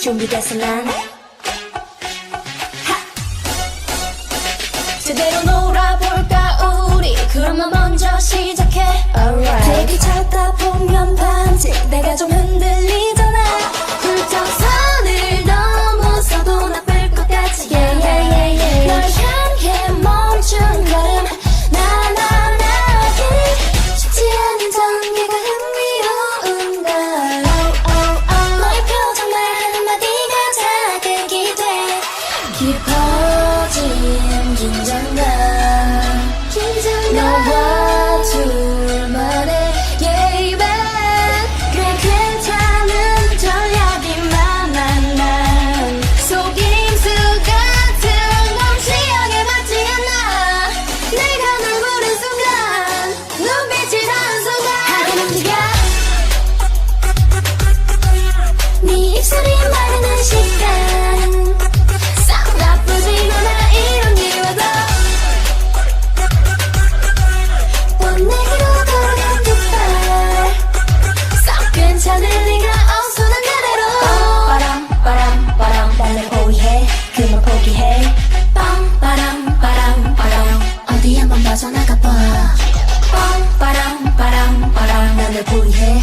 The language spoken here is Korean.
준비됐어 난 제대로 놀아볼까 우리? 그러면 먼저 시작 입술이 마르는 시간. 싹 나쁘진 않아 이런 또 내게로 걸어간 두발싹 괜찮을 리가 없어 난 그대로. 빠람 빠람 빠람. 날내 포위해 그만 포기해. 빵 빠람 빠람 빠람. 어디 한번 빠져나가봐. 빵 빠람 빠람 빠람. 나를 포위해